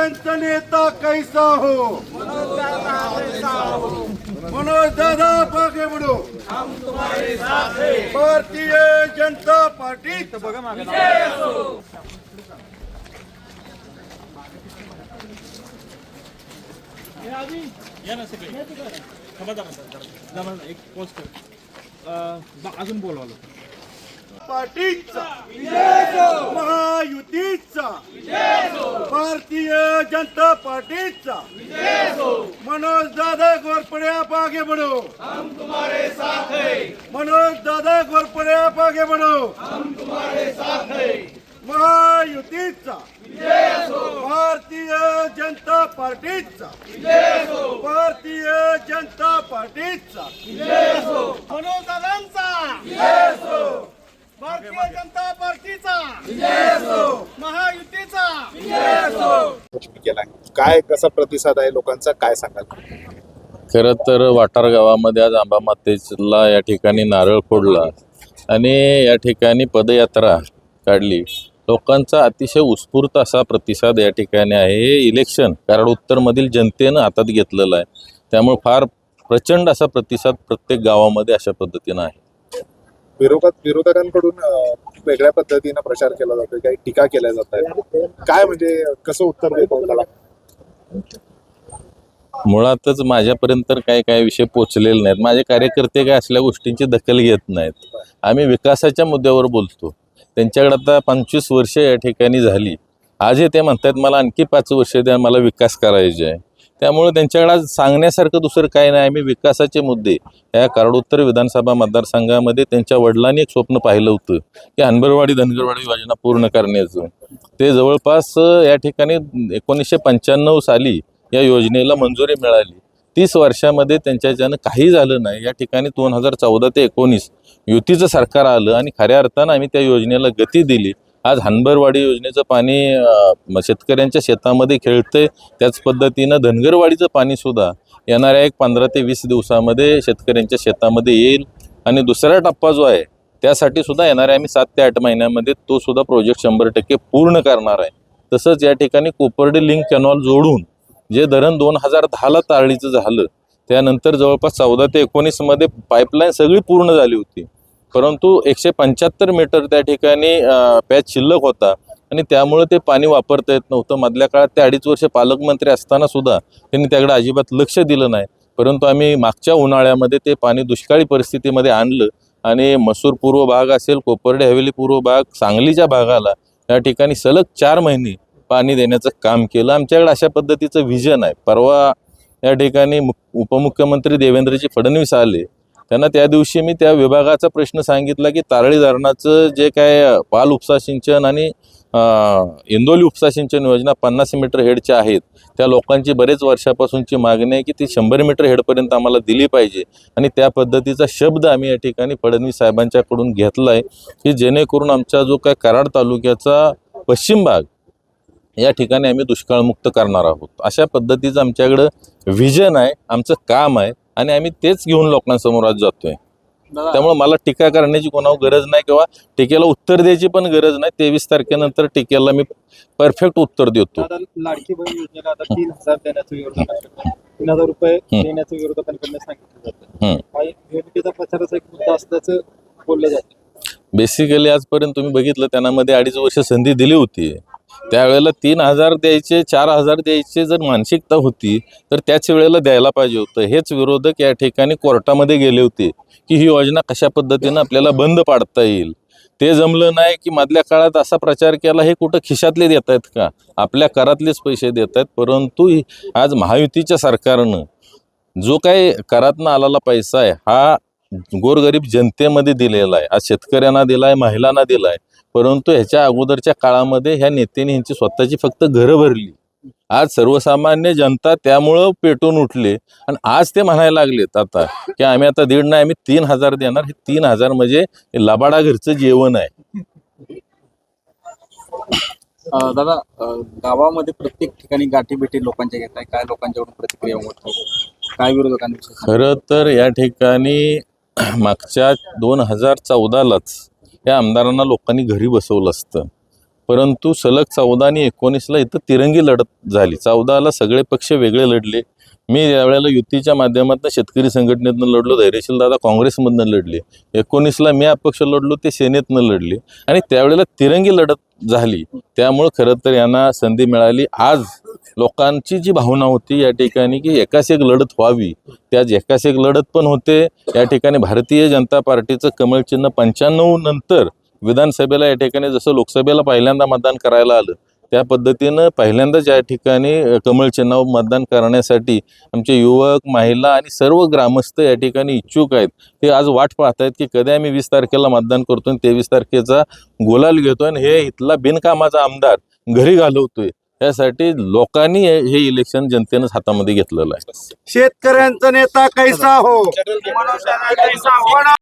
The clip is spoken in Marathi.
शेतकऱ्यांचा नेता कैसा हो? मनोज दादा आगे बढ़ो भारतीय जनता पार्टी। बघा मागे एक पोस्ट अजून बोलवालो. पार्टीचा. महायुतीचा. भारतीय जनता पार्टीचा. मनोज दादा घोरपडे आप आगे बढ़ो मनोज दादा घोरपडे आप आगे बढ़ो महायुतीचा. भारतीय जनता पार्टीचा. भारतीय जनता पार्टीचा मनोज दादांचा भारतीय जनता पार्टीचा. महायुतीचा. काय कसा प्रतिसाद आहे लोकांचा? काय सांगाल? खरं तर वाटार गावामध्ये आज आंबा मातेला या ठिकाणी नारळ फोडला आणि या ठिकाणी पदयात्रा काढली. लोकांचा अतिशय उत्स्फूर्त असा प्रतिसाद या ठिकाणी आहे. हे इलेक्शन कराड उत्तरमधील जनतेनं हातात घेतलेलं आहे. त्यामुळे फार प्रचंड असा प्रतिसाद प्रत्येक गावामध्ये अशा पद्धतीनं आहे. विरोधात विरोधकांकडून वेगळ्या पद्धतीनं प्रचार केला जातोय काही टीका केल्या जात आहेत. काय म्हणजे कसं उत्तर देतो त्याला? मुळातच माझ्यापर्यंत तर काही काही विषय पोचलेले नाहीत. माझे कार्यकर्ते काय असल्या गोष्टींची दखल घेत नाहीत. आम्ही विकासाच्या मुद्द्यावर बोलतो. त्यांच्याकडे आता पंचवीस वर्ष या ठिकाणी झाली. आजही ते म्हणतात मला आणखी पाच वर्ष द्या मला विकास करायचे आहे. त्यामुळे त्यांच्याकडे आज सांगण्यासारखं दुसरं काय नाही. आम्ही विकासाचे मुद्दे या कराडोत्तर विधानसभा मतदारसंघामध्ये त्यांच्या वडिलांनी एक स्वप्न पाहिलं होतं. की हनबरवाडी धनगरवाडी योजना पूर्ण करण्याचं. ते जवळपास या ठिकाणी एकोणीसशे पंच्याण्णव साली या योजनेला मंजुरी मिळाली. तीस वर्षामध्ये त्यांच्याच्यानं काही झालं नाही या ठिकाणी दोन हजार चौदा ते एकोणीस युतीचं सरकार आलं आणि खऱ्या अर्थानं आम्ही त्या योजनेला गती दिली. आज हनबरवाडी योजनेचं पाणी शेतकऱ्यांच्या शेतामध्ये खेळते त्याच पद्धतीनं धनगरवाडीचं पाणीसुद्धा येणाऱ्या एक पंधरा ते वीस दिवसामध्ये शेतकऱ्यांच्या शेतामध्ये येईल. आणि दुसरा टप्पा जो आहे त्यासाठी सुद्धा येणाऱ्या आम्ही सात ते आठ महिन्यामध्ये तो सुद्धा प्रोजेक्ट शंभर टक्के पूर्ण करणार आहे. तसंच या ठिकाणी कोपर्डे लिंक कॅनॉल जोडून जे धरण दोन हजार दहाला तारळीचं झालं त्यानंतर जवळपास चौदा ते एकोणीसमध्ये पाईपलाईन सगळी पूर्ण झाली होती. परंतु एकशे पंच्याहत्तर मीटर त्या ठिकाणी पॅच शिल्लक होता. आणि त्यामुळे ते पाणी वापरता येत नव्हतं. मधल्या काळात ते अडीच वर्ष पालकमंत्री असताना सुद्धा त्यांनी त्याकडे अजिबात लक्ष दिलं नाही. परंतु आम्ही मागच्या उन्हाळ्यामध्ये ते पाणी दुष्काळी परिस्थितीमध्ये आणलं. आणि मसूर पूर्व भाग असेल कोपर्डे हवेली पूर्व भाग सांगलीच्या भागाला या ठिकाणी सलग चार महिने पाणी देण्याचं काम केलं. आमच्याकडे अशा पद्धतीचं व्हिजन आहे. परवा या ठिकाणी मुख- उपमुख्यमंत्री देवेंद्रजी फडणवीस आले. त्यांना त्या दिवशी मी त्या विभागाचा प्रश्न सांगितला की तारळी धरणाचं जे काय पाल उपसा सिंचन आणि इंदोली उपसा सिंचन योजना पन्नास मीटर हेडच्या आहेत. त्या लोकांची बरेच वर्षापासूनची मागणी आहे की ती शंभर मीटर हेडपर्यंत आम्हाला दिली पाहिजे. आणि त्या पद्धतीचा शब्द आम्ही या ठिकाणी फडणवीस साहेबांच्याकडून घेतला आहे की जेणेकरून आमचा जो काय कराड तालुक्याचा पश्चिम भाग या ठिकाणी आम्ही दुष्काळमुक्त करणार आहोत. अशा पद्धतीचं आमच्याकडं व्हिजन आहे आमचं काम आहे. आणि आम्ही तेच घेऊन लोकांसमोर आज जातोय. त्यामुळे मला टीका करण्याची कोणावर गरज नाही किंवा टीकेला उत्तर द्यायची पण गरज नाही. तेवीस तारखेनंतर टीकेला मी परफेक्ट उत्तर देतो. दादा लाडकी बहीण योजनेला आता तीन हजार देण्याचं विरोधकांकडनं तीन हजार रुपये. देण्याचं विरोधकांकडनं सांगितलं जातं. निवडणुकीचा प्रचाराचा एक मुद्दा असल्याचं बोललं जातं. बेसिकली आजपर्यंत तुम्ही बघितलं त्यांनामध्ये अडीच वर्ष संधी दिली होती. त्यावेळेला तीन हजार द्यायचे चार हजार द्यायचे जर मानसिकता होती तर त्याच वेळेला द्यायला पाहिजे होतं. हेच विरोधक या ठिकाणी कोर्टामध्ये गेले होते की ही योजना कशा पद्धतीनं आपल्याला बंद पाडता येईल. ते जमलं नाही की मधल्या काळात असा प्रचार केला हे कुठं खिशातले देत आहेत का? आपल्या करातलेच पैसे देत आहेत परंतु आज महायुतीच्या सरकारनं जो काही करातनं आलेला पैसा आहे हा गोरगरीब जनतेमध्ये दिलेला आहे. आज शेतकऱ्यांना दिला आहे महिलांना दिला आहे परंतु ह्याच्या अगोदरच्या काळामध्ये ह्या नेत्यांनी ह्यांची स्वतःची फक्त घरं भरली. आज सर्वसामान्य जनता त्यामुळं पेटून उठले आणि आज ते म्हणायला लागलेत आता की आम्ही आता दीड नाही आम्ही तीन हजार देणार. हे तीन हजार म्हणजे लबाडा घरचं जेवण आहे. दादा गावामध्ये प्रत्येक ठिकाणी गाठी भेटी लोकांच्या घेत आहे. काय लोकांच्याकडून प्रतिक्रिया होत काय विरोधकांविषयी खरं तर या ठिकाणी मागच्या दोन हजार चौदालाच या आमदारांना लोकांनी घरी बसवलं असतं. परंतु सलग चौदा आणि एकोणीसला इथं तिरंगी लढत झाली. चौदाला सगळे पक्ष वेगळे लढले. मी यावेळेला युतीच्या माध्यमातून शेतकरी संघटनेतनं लढलो धैर्यशील दादा काँग्रेसमधनं लढले. एकोणीसला मी अपक्ष लढलो ते सेनेतनं लढले. आणि त्यावेळेला तिरंगी लढत झाली. त्यामुळं खरं तर यांना संधी मिळाली. आज लोकांची जी भावना होती या ठिकाणी की एकास एक लढत व्हावी त्याच एकास एक लढत पण होते. या ठिकाणी भारतीय जनता पार्टीचं कमळ चिन्ह पंच्याण्णव नंतर विधानसभेला या ठिकाणी जसं लोकसभेला पहिल्यांदा मतदान करायला आलं त्या पद्धतीनं पहिल्यांदाच या ठिकाणी कमळ चिन्हावर मतदान करण्यासाठी आमचे युवक महिला आणि सर्व ग्रामस्थ या ठिकाणी इच्छुक आहेत ते आज वाट पाहत आहेत की कधी आम्ही वीस तारखेला मतदान करतो आणि तेवीस तारखेचा गुलाल घेतोय आणि हे इथला बिनकामाचा आमदार घरी घालवतोय यासाठी लोकांनी हे हे इलेक्शन जनतेनंच हातामध्ये घेतलेलं आहे शेतकऱ्यांचा नेता कैसा हो